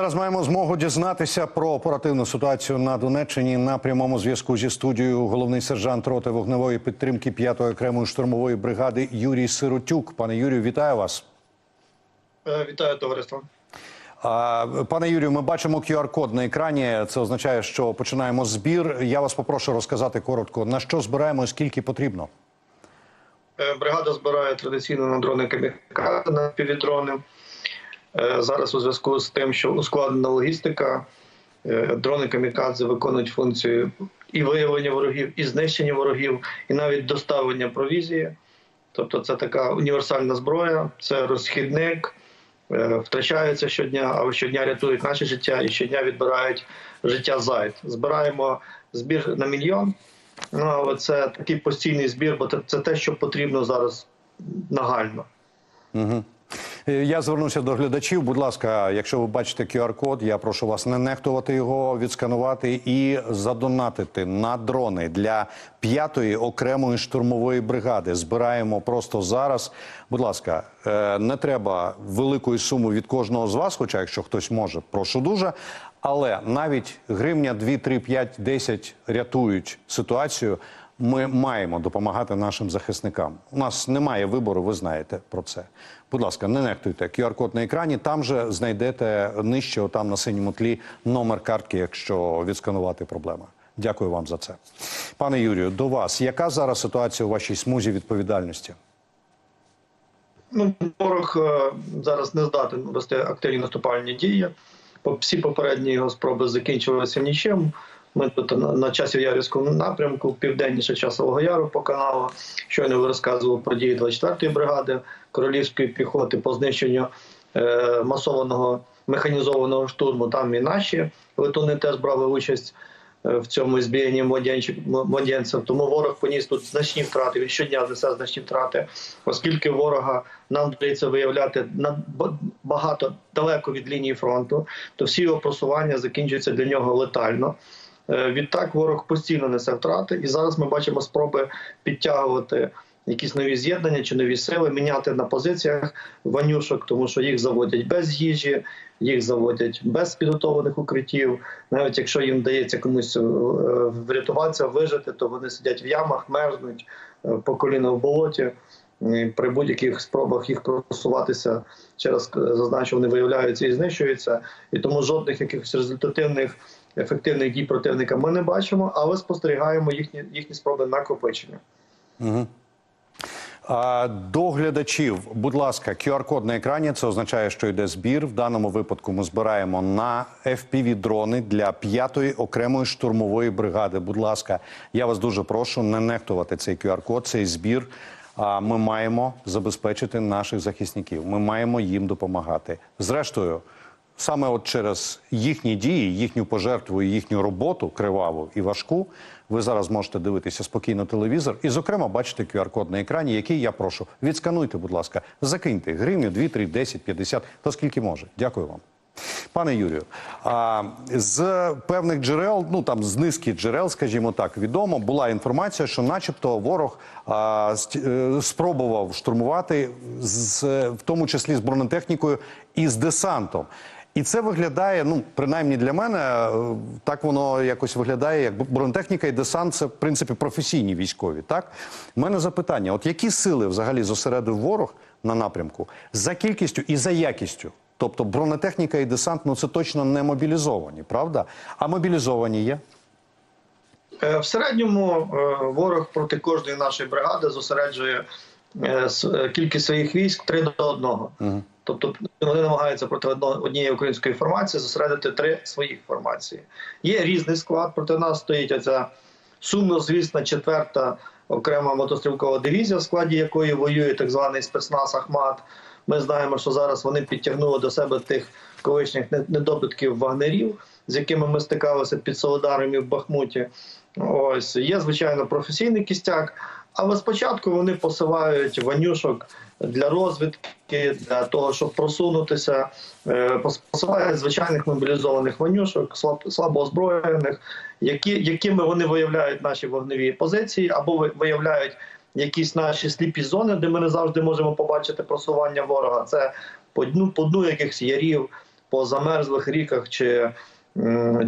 Зараз маємо змогу дізнатися про оперативну ситуацію на Донеччині на прямому зв'язку зі студією. Головний сержант роти вогневої підтримки 5-ї окремої штурмової бригади Юрій Сиротюк. Пане Юрію, вітаю вас. Е, Вітаю товариство. Пане Юрію, ми бачимо QR-код на екрані. Це означає, що починаємо збір. Я вас попрошу розказати коротко, на що збираємо, і скільки потрібно. Е, Бригада збирає традиційно на дрони камікадзе, на півдрони. Зараз у зв'язку з тим, що ускладнена логістика, е, дрони камікадзе виконують функцію і виявлення ворогів, і знищення ворогів, і навіть доставлення провізії. Тобто, це така універсальна зброя, це розхідник, е, втрачаються щодня, але щодня рятують наше життя і щодня відбирають життя зайд. Збираємо збір на мільйон. Ну, але це такий постійний збір, бо це те, що потрібно зараз нагально. Угу. Я звернуся до глядачів. Будь ласка, якщо ви бачите QR-код, я прошу вас не нехтувати його, відсканувати і задонатити на дрони для п'ятої окремої штурмової бригади. Збираємо просто зараз. Будь ласка, е, не треба великої суми від кожного з вас, хоча якщо хтось може, прошу дуже. Але навіть гривня 2, 3, 5, 10 рятують ситуацію. Ми маємо допомагати нашим захисникам. У нас немає вибору, ви знаєте про це. Будь ласка, не нехтуйте. QR-код на екрані. Там же знайдете нижче, там на синьому тлі, номер картки, якщо відсканувати проблема. Дякую вам за це. Пане Юрію, до вас. Яка зараз ситуація у вашій смузі відповідальності? Ну, ворог е, зараз не здатен вести активні наступальні дії. Всі попередні його спроби закінчилися нічим. Ми тут на, на часі Ярівському напрямку, південніше часового яру по каналу. Щойно розказував про дії 24-ї бригади королівської піхоти по знищенню е, масованого механізованого штурму. Там і наші летуни теж брали участь е, в цьому збіянні младенців. Тому ворог поніс тут значні втрати. Він щодня несе значні втрати, оскільки ворога нам вдається виявляти на ба- багато далеко від лінії фронту, то всі його просування закінчуються для нього летально. Е, Відтак ворог постійно несе втрати, і зараз ми бачимо спроби підтягувати якісь нові з'єднання чи нові сили, міняти на позиціях ванюшок, тому що їх заводять без їжі, їх заводять без підготовлених укриттів. Навіть якщо їм вдається комусь е, врятуватися, вижити, то вони сидять в ямах, мерзнуть е, по коліна в болоті. При будь-яких спробах їх просуватися через зазначу, вони виявляються і знищуються, і тому жодних якихось результативних ефективних дій противника ми не бачимо, але спостерігаємо їхні їхні спроби накопичення. Угу. А, до глядачів, будь ласка, QR-код на екрані. Це означає, що йде збір. В даному випадку ми збираємо на FPV-дрони для п'ятої окремої штурмової бригади. Будь ласка, я вас дуже прошу не нехтувати цей QR-код, цей збір. А ми маємо забезпечити наших захисників. Ми маємо їм допомагати. Зрештою, саме от через їхні дії, їхню пожертву, і їхню роботу криваву і важку, ви зараз можете дивитися спокійно телевізор і, зокрема, бачите QR-код на екрані, який я прошу. Відскануйте, будь ласка, закиньте гривню, 2, 3, 10, 50, то скільки може. Дякую вам. Пане Юрію, а з певних джерел, ну там з низки джерел, скажімо так, відомо була інформація, що, начебто, ворог а, е, спробував штурмувати з в тому числі з бронетехнікою і з десантом. І це виглядає, ну принаймні для мене, е, так воно якось виглядає, як бронетехніка і десант це в принципі професійні військові. Так, у мене запитання: от які сили взагалі зосередив ворог на напрямку за кількістю і за якістю? Тобто бронетехніка і десант, ну це точно не мобілізовані, правда? А мобілізовані є? Е, В середньому е, ворог проти кожної нашої бригади зосереджує кількість своїх військ 3 до 1. Тобто вони намагаються проти однієї української формації зосередити три своїх формації. Є різний склад. Проти нас стоїть оця сумно, звісна четверта окрема мотострілкова дивізія, в складі якої воює так званий спецназ Ахмат. Ми знаємо, що зараз вони підтягнули до себе тих колишніх не- недобитків вагнерів, з якими ми стикалися під Солидаром і в Бахмуті. Ось є звичайно професійний кістяк, але спочатку вони посилають ванюшок для розвідки, для того, щоб просунутися. Е, Посилають звичайних мобілізованих ванюшок, слаб- слабоозброєних, які, якими вони виявляють наші вогневі позиції або виявляють якісь наші сліпі зони, де ми не завжди можемо побачити просування ворога. Це по дну, по дну якихось ярів, по замерзлих ріках чи,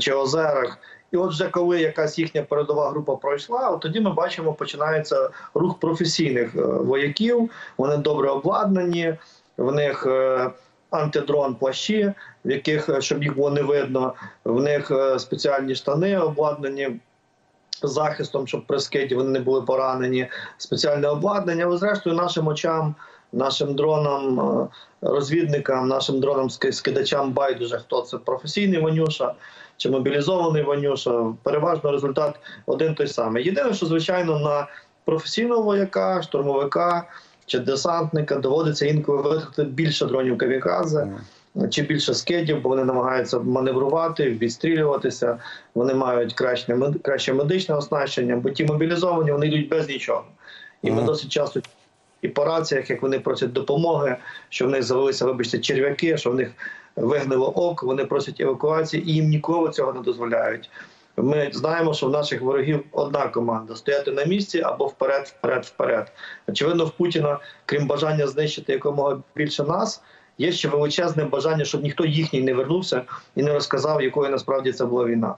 чи озерах. І от вже коли якась їхня передова група пройшла, от тоді ми бачимо, починається рух професійних е, вояків. Вони добре обладнані, в них е, антидрон плащі, в яких е, щоб їх було не видно, в них спеціальні штани обладнані захистом, щоб при скиді вони не були поранені, спеціальне обладнання. Але зрештою, нашим очам, нашим дронам, розвідникам, нашим дронам скидачам байдуже, хто це професійний Ванюша чи мобілізований Ванюша. Переважно результат один той самий. Єдине, що звичайно на професійного вояка, штурмовика чи десантника доводиться інколи витратити більше дронів камікадзе чи більше скидів, бо вони намагаються маневрувати, відстрілюватися. Вони мають краще краще медичне оснащення, бо ті мобілізовані вони йдуть без нічого. І ми досить часто і по раціях, як вони просять допомоги, що в них завелися, вибачте, черв'яки, що в них вигнило око, вони просять евакуації, і їм ніколи цього не дозволяють. Ми знаємо, що в наших ворогів одна команда стояти на місці або вперед, вперед, вперед. Очевидно, в Путіна, крім бажання знищити якомога більше нас, є ще величезне бажання, щоб ніхто їхній не вернувся і не розказав, якою насправді це була війна.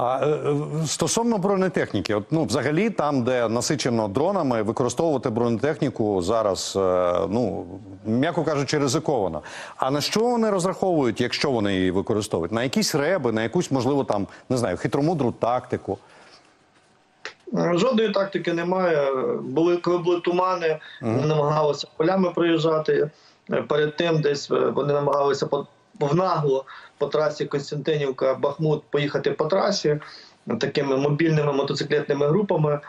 А е, е, стосовно бронетехніки, от ну взагалі, там, де насичено дронами, використовувати бронетехніку зараз, е, ну м'яко кажучи, ризиковано. А на що вони розраховують, якщо вони її використовують? На якісь реби, на якусь, можливо, там не знаю, хитромудру тактику. Жодної тактики немає. Були коли були тумани, вони намагалися полями проїжджати. Перед тим десь вони намагалися нагло по трасі Константинівка, Бахмут поїхати по трасі такими мобільними мотоциклетними групами.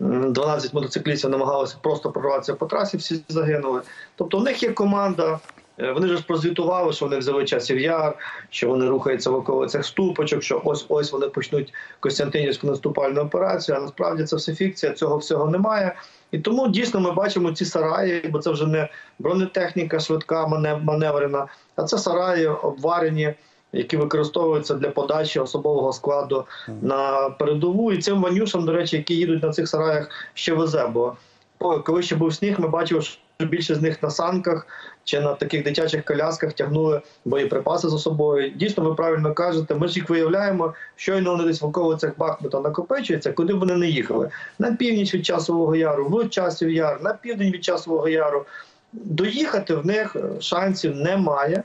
М, 12 мотоциклістів намагалися просто прорватися по трасі, всі загинули. Тобто, в них є команда. Е, Вони ж прозвітували, що вони взяли часів яр, що вони рухаються в околицях ступочок, що ось ось вони почнуть Костянтинівську наступальну операцію. А насправді це все фікція, цього всього немає. І тому дійсно ми бачимо ці сараї, бо це вже не бронетехніка швидка, маневрена, а це сараї обварені, які використовуються для подачі особового складу на передову. І цим ванюшам, до речі, які їдуть на цих сараях, ще везе. Бо коли ще був сніг, ми бачили, що більше з них на санках чи на таких дитячих колясках тягнули боєприпаси за собою. Дійсно, ви правильно кажете. Ми ж їх виявляємо, щойно вони десь в околицях Бахмута накопичуються, куди б вони не їхали. На північ від часового яру, в часів яр, на південь від часового яру. Доїхати в них е, шансів немає.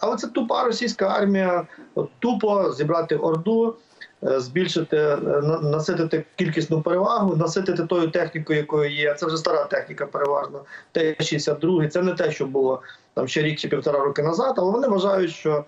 Але це тупа російська армія, тупо зібрати орду, е, збільшити, е, наситити кількісну перевагу, наситити тою технікою, якою є. Це вже стара техніка, переважно. Т-62. Це не те, що було там ще рік чи півтора роки назад, але вони вважають, що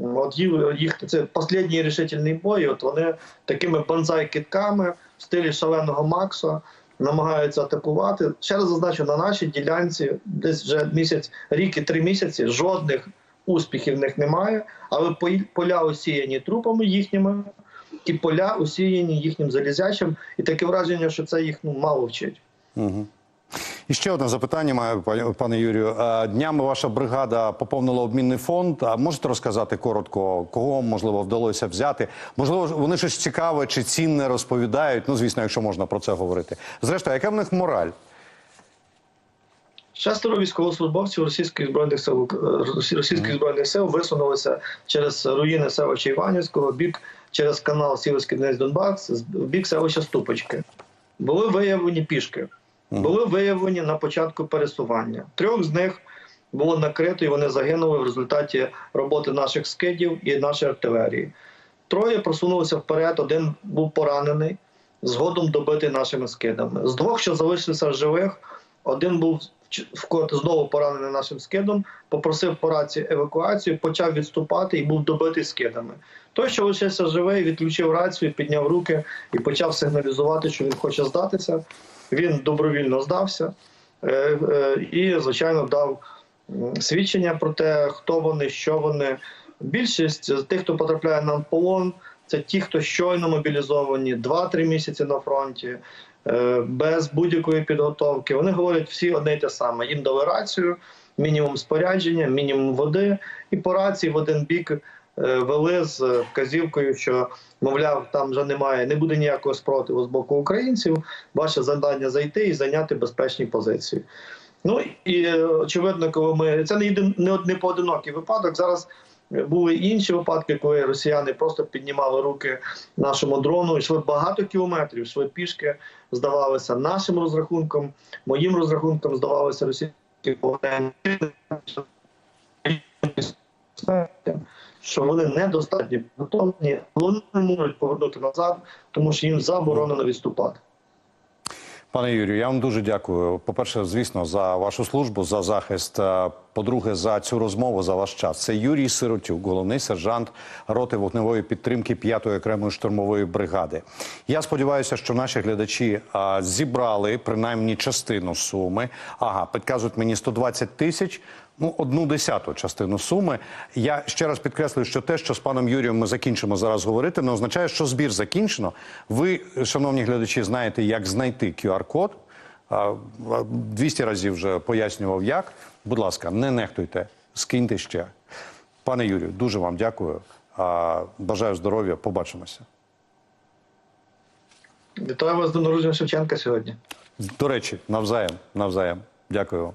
от їх, це останній рішительний бой. От вони такими банзай-китками в стилі шаленого Макса намагаються атакувати. Ще раз зазначу, на нашій ділянці десь вже місяць, рік і три місяці жодних успіхів в них немає, але поля осіяні трупами їхніми, і поля осіяні їхнім залізячим, і таке враження, що це їх ну, мало вчить. Угу. І ще одне запитання маю, пане Юрію. Е, Днями ваша бригада поповнила обмінний фонд. А можете розказати коротко, кого можливо вдалося взяти? Можливо, вони щось цікаве чи цінне розповідають. Ну, звісно, якщо можна про це говорити. Зрештою, яка в них мораль? Шестеро військовослужбовців російських збройних сил е, росі- російських збройних сил висунулися через руїни селища Іванівського, бік через канал Сіверський Донець Донбас, в бік селища Ступочки. Були виявлені пішки, були виявлені на початку пересування. Трьох з них було накрито, і вони загинули в результаті роботи наших скидів і нашої артилерії. Троє просунулися вперед, один був поранений, згодом добитий нашими скидами. З двох, що залишилися живих, один був ч- вкот знову поранений нашим скидом, попросив по рації евакуацію, почав відступати і був добитий скидами. Той, що лишився живий, відключив рацію, підняв руки і почав сигналізувати, що він хоче здатися. Він добровільно здався е, е, і, звичайно, дав свідчення про те, хто вони, що вони. Більшість з тих, хто потрапляє на полон, це ті, хто щойно мобілізовані 2-3 місяці на фронті, е, без будь-якої підготовки. Вони говорять всі одне й те саме. Їм дали рацію, мінімум спорядження, мінімум води, і по рації в один бік е, вели з вказівкою, що мовляв, там вже немає, не буде ніякого спротиву з боку українців. Ваше завдання зайти і зайняти безпечні позиції. Ну і е, очевидно, коли ми це не єдин не, поодинокий випадок. Зараз е, були інші випадки, коли росіяни просто піднімали руки нашому дрону, йшли багато кілометрів, йшли пішки, здавалося нашим розрахунком, моїм розрахунком, здавалося російські полонені. Що вони недостатньо підготовлені, вони не можуть повернути назад, тому що їм заборонено відступати. Пане Юрію, я вам дуже дякую. По-перше, звісно, за вашу службу, за захист. Е, По-друге, за цю розмову, за ваш час. Це Юрій Сиротюк, головний сержант роти вогневої підтримки 5-ї окремої штурмової бригади. Я сподіваюся, що наші глядачі а, зібрали принаймні частину суми. Ага, підказують мені 120 тисяч. Ну, одну десяту частину суми. Я ще раз підкреслюю, що те, що з паном Юрієм ми закінчимо зараз говорити, не означає, що збір закінчено. Ви, шановні глядачі, знаєте, як знайти QR-код. А, а, 200 разів вже пояснював, як. Будь ласка, не нехтуйте, скиньте ще. Пане Юрію, дуже вам дякую. Бажаю здоров'я. Побачимося. Вітаю вас до народження Шевченка сьогодні. До речі, навзаєм, навзаєм. Дякую вам.